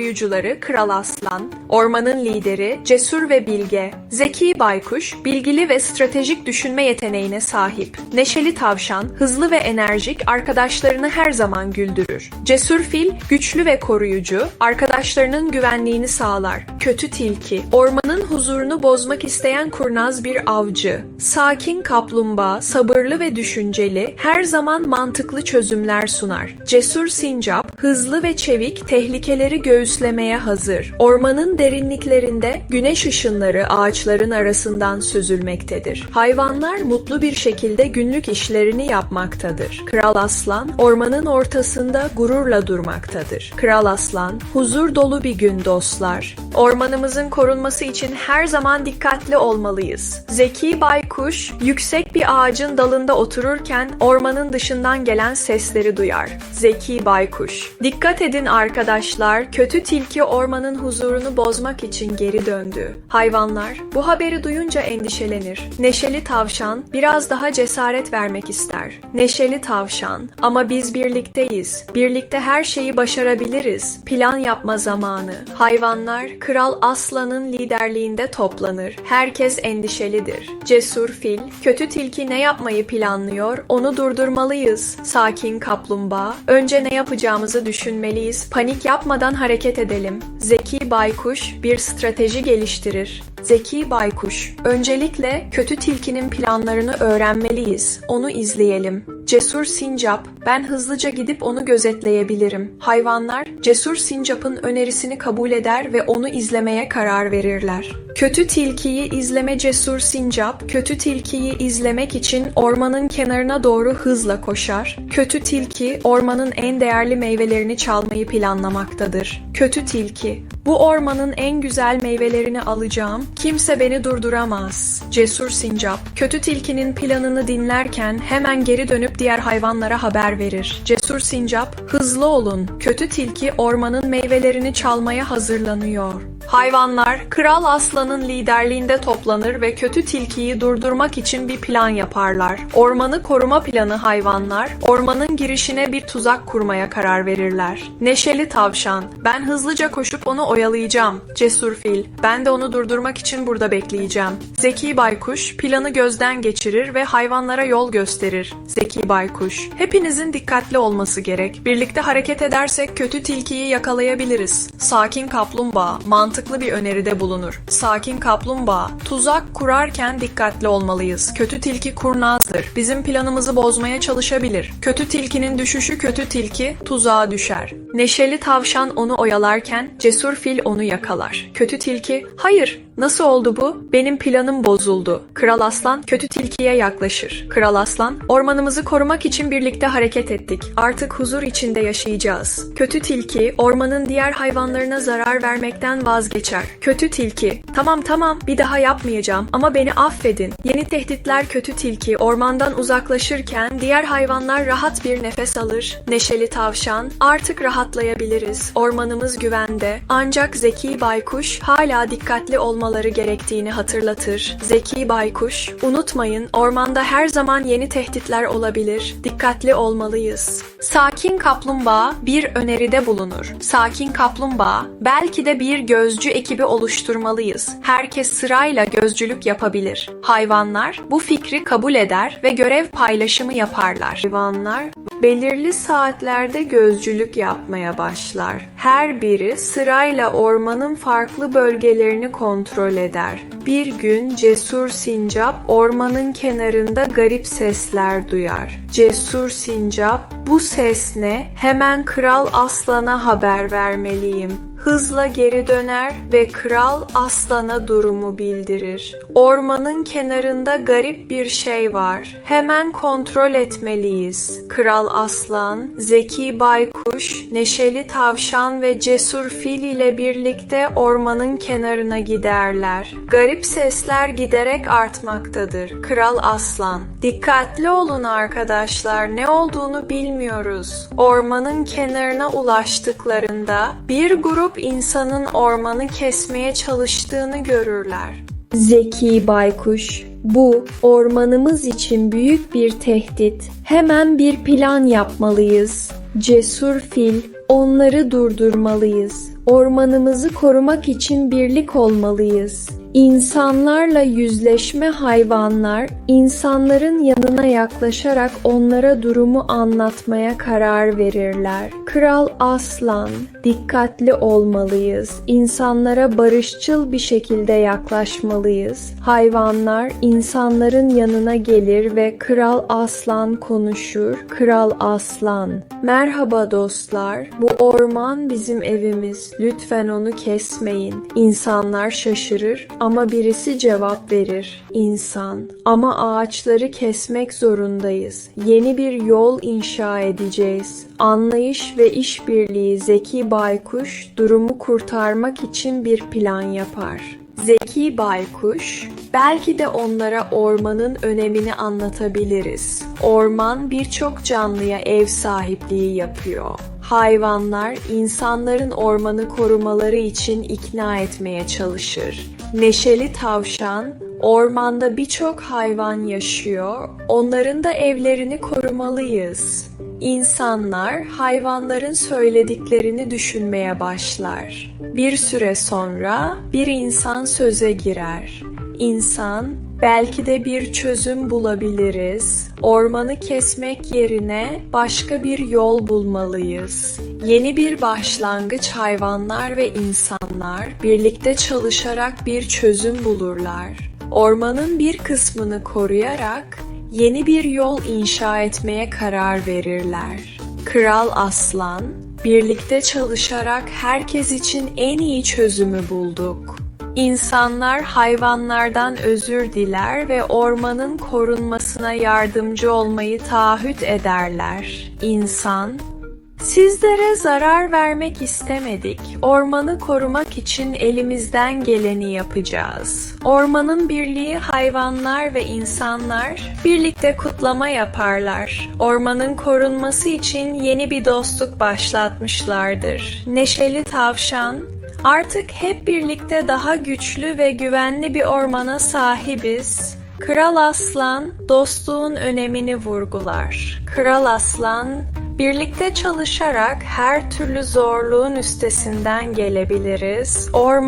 koruyucuları Kral Aslan, ormanın lideri Cesur ve Bilge, Zeki Baykuş, bilgili ve stratejik düşünme yeteneğine sahip, Neşeli Tavşan, hızlı ve enerjik, arkadaşlarını her zaman güldürür. Cesur Fil, güçlü ve koruyucu, arkadaşlarının güvenliğini sağlar. Kötü Tilki, ormanın huzurunu bozmak isteyen kurnaz bir avcı. Sakin Kaplumbağa, sabırlı ve düşünceli, her zaman mantıklı çözümler sunar. Cesur Sincap, hızlı ve çevik, tehlikeleri göğüslemeye hazır. Ormanın derinliklerinde güneş ışınları ağaçların arasından süzülmektedir. Hayvanlar mutlu bir şekilde günlük işlerini yapmaktadır. Kral Aslan, ormanın ortasında gururla durmaktadır. Kral Aslan, huzur dolu bir gün dostlar. Ormanımızın korunması için her zaman dikkatli olmalıyız. Zeki Baykuş, yüksek bir ağacın dalında otururken ormanın dışından gelen sesleri duyar. Zeki Baykuş. Dikkat edin arkadaşlar, kötü tilki ormanın huzurunu bozmak için geri döndü. Hayvanlar bu haberi duyunca endişelenir. Neşeli tavşan biraz daha cesaret vermek ister. Neşeli tavşan, ama biz birlikteyiz. Birlikte her şeyi başarabiliriz. Plan yapma zamanı. Hayvanlar Kral Aslan'ın liderliğinde toplanır. Herkes endişelidir. Cesur fil, kötü tilki ne yapmayı planlıyor? Onu durdurmalıyız. Sakin kaplumbağa, önce ne yapacağımızı düşünmeliyiz. Panik yapmadan hareket edelim. Zeki baykuş bir strateji geliştirir. Zeki baykuş, öncelikle kötü tilkinin planlarını öğrenmeliyiz. Onu izleyelim. Cesur sincap, ben hızlıca gidip onu gözetleyebilirim. Hayvanlar, Cesur sincapın önerisini kabul eder ve onu izlemeye karar verirler. Kötü tilkiyi izleme Cesur sincap, kötü tilkiyi izlemek için ormanın kenarına doğru hızla koşar. Kötü tilki, ormanın en değerli meyvelerini çalmayı planlamaktadır. Kötü tilki, bu ormanın en güzel meyvelerini alacağım, kimse beni durduramaz. Cesur sincap, kötü tilkinin planını dinlerken hemen geri dönüp diğer hayvanlara haber verir. Cesur sincap, hızlı olun, kötü tilki ormanın meyvelerini çalmaya hazırlanıyor. Hayvanlar, Kral Aslan'ın liderliğinde toplanır ve kötü tilkiyi durdurmak için bir plan yaparlar. Ormanı koruma planı hayvanlar, ormanın girişine bir tuzak kurmaya karar verirler. Neşeli tavşan, ben hızlıca koşup onu oyalayacağım. Cesur fil, ben de onu durdurmak için burada bekleyeceğim. Zeki baykuş, planı gözden geçirir ve hayvanlara yol gösterir. Zeki baykuş, hepinizin dikkatli olması gerek. Birlikte hareket edersek kötü tilkiyi yakalayabiliriz. Sakin kaplumbağa, mantıklı bir öneride bulunur. Sakin kaplumbağa, tuzak kurarken dikkatli olmalıyız. Kötü tilki kurnazdır. Bizim planımızı bozmaya çalışabilir. Kötü tilkinin düşüşü kötü tilki tuzağa düşer. Neşeli tavşan onu oyalarken cesur fil onu yakalar. Kötü tilki, hayır Nasıl oldu bu? Benim planım bozuldu. Kral Aslan kötü tilkiye yaklaşır. Kral Aslan, ormanımızı korumak için birlikte hareket ettik. Artık huzur içinde yaşayacağız. Kötü tilki, ormanın diğer hayvanlarına zarar vermekten vazgeçer. Kötü tilki, tamam tamam bir daha yapmayacağım ama beni affedin. Yeni tehditler kötü tilki ormandan uzaklaşırken diğer hayvanlar rahat bir nefes alır. Neşeli tavşan, artık rahatlayabiliriz. Ormanımız güvende. Ancak zeki baykuş hala dikkatli olmaları gerektiğini hatırlatır. Zeki Baykuş, unutmayın ormanda her zaman yeni tehditler olabilir. Dikkatli olmalıyız. Sakin Kaplumbağa bir öneride bulunur. Sakin Kaplumbağa, belki de bir gözcü ekibi oluşturmalıyız. Herkes sırayla gözcülük yapabilir. Hayvanlar bu fikri kabul eder ve görev paylaşımı yaparlar. Hayvanlar belirli saatlerde gözcülük yapmaya başlar. Her biri sırayla ormanın farklı bölgelerini kontrol eder. Bir gün Cesur Sincap ormanın kenarında garip sesler duyar. Cesur Sincap, bu ses ne? Hemen Kral Aslan'a haber vermeliyim. Hızla geri döner ve kral aslana durumu bildirir. Ormanın kenarında garip bir şey var. Hemen kontrol etmeliyiz. Kral aslan, zeki baykuş, neşeli tavşan ve cesur fil ile birlikte ormanın kenarına giderler. Garip sesler giderek artmaktadır. Kral aslan, dikkatli olun arkadaşlar. Ne olduğunu bilmiyoruz. Ormanın kenarına ulaştıklarında bir grup insanın ormanı kesmeye çalıştığını görürler. Zeki baykuş, bu ormanımız için büyük bir tehdit. Hemen bir plan yapmalıyız. Cesur fil, onları durdurmalıyız. Ormanımızı korumak için birlik olmalıyız. İnsanlarla yüzleşme hayvanlar, insanların yanına yaklaşarak onlara durumu anlatmaya karar verirler. Kral Aslan, dikkatli olmalıyız. İnsanlara barışçıl bir şekilde yaklaşmalıyız. Hayvanlar insanların yanına gelir ve Kral Aslan konuşur. Kral Aslan, merhaba dostlar. Bu orman bizim evimiz. Lütfen onu kesmeyin. İnsanlar şaşırır ama birisi cevap verir. İnsan, ama ağaçları kesmek zorundayız. Yeni bir yol inşa edeceğiz. Anlayış ve işbirliği Zeki Baykuş durumu kurtarmak için bir plan yapar. Zeki Baykuş, belki de onlara ormanın önemini anlatabiliriz. Orman birçok canlıya ev sahipliği yapıyor. Hayvanlar insanların ormanı korumaları için ikna etmeye çalışır. Neşeli tavşan, ormanda birçok hayvan yaşıyor. Onların da evlerini korumalıyız. İnsanlar hayvanların söylediklerini düşünmeye başlar. Bir süre sonra bir insan söze girer. İnsan, belki de bir çözüm bulabiliriz. Ormanı kesmek yerine başka bir yol bulmalıyız. Yeni bir başlangıç hayvanlar ve insanlar birlikte çalışarak bir çözüm bulurlar. Ormanın bir kısmını koruyarak yeni bir yol inşa etmeye karar verirler. Kral Aslan, birlikte çalışarak herkes için en iyi çözümü bulduk. İnsanlar hayvanlardan özür diler ve ormanın korunmasına yardımcı olmayı taahhüt ederler. İnsan, Sizlere zarar vermek istemedik. Ormanı korumak için elimizden geleni yapacağız. Ormanın birliği hayvanlar ve insanlar birlikte kutlama yaparlar. Ormanın korunması için yeni bir dostluk başlatmışlardır. Neşeli tavşan, artık hep birlikte daha güçlü ve güvenli bir ormana sahibiz. Kral Aslan dostluğun önemini vurgular. Kral Aslan Birlikte çalışarak her türlü zorluğun üstesinden gelebiliriz. Orman